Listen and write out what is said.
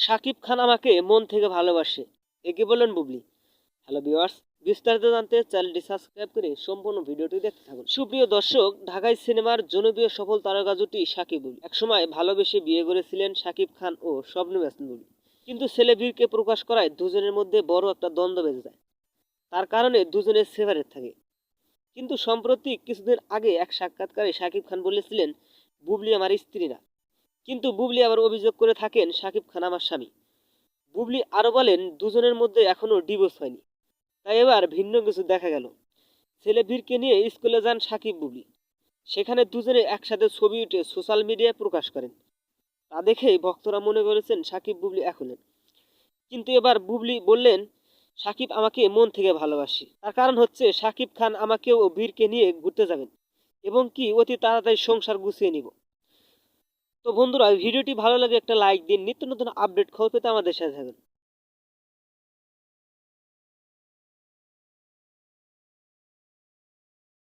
সাকিব খান আমাকে মন থেকে ভালোবাসে। একে বলেন বুবলি। হ্যালো ভিউয়ার্স, বিস্তারিত জানতে চ্যানেলটি সাবস্ক্রাইব করে সম্পূর্ণ ভিডিওটি দেখতে থাকুন। সুপ্রিয় দর্শক, ঢাকাই সিনেমার জনপ্রিয় সফল তারকা জুটি সাকিব বুবলি। একসময় ভালোবেসে বিয়ে করেছিলেন সাকিব খান ও স্বপ্নম হাসান বুবলি। কিন্তু ছেলে প্রকাশ করায় দুজনের মধ্যে বড় একটা দ্বন্দ্ব বেঁধে যায়। তার কারণে দুজনের সেভারেট থাকে। কিন্তু সম্প্রতি কিছুদিন আগে এক সাক্ষাৎকারে সাকিব খান বলেছিলেন, বুবলি আমার স্ত্রী না। কিন্তু বুবলি আবার অভিযোগ করে থাকেন সাকিব খান আমার স্বামী। বুবলি আরও বলেন, দুজনের মধ্যে এখনও ডিভোর্স হয়নি। তাই এবার ভিন্ন কিছু দেখা গেল। ছেলে ভিড়কে নিয়ে স্কুলে যান সাকিব বুবলি। সেখানে দুজনে একসাথে ছবি উঠে সোশ্যাল মিডিয়ায় প্রকাশ করেন। তা দেখেই ভক্তরা মনে করেছেন সাকিব বুবলি এক কিন্তু এবার বুবলি বললেন, সাকিব আমাকে মন থেকে ভালোবাসি। তার কারণ হচ্ছে সাকিব খান আমাকেও বীরকে নিয়ে ঘুরতে যাবেন এবং কি অতি তাড়াতাড়ি সংসার গুছিয়ে নিব। বন্ধুরা ভিডিওটি ভালো লাগে একটা লাইক দিন নিত্য নতুন আপডেট খবর পেতে আমাদের সাথে থাকুন।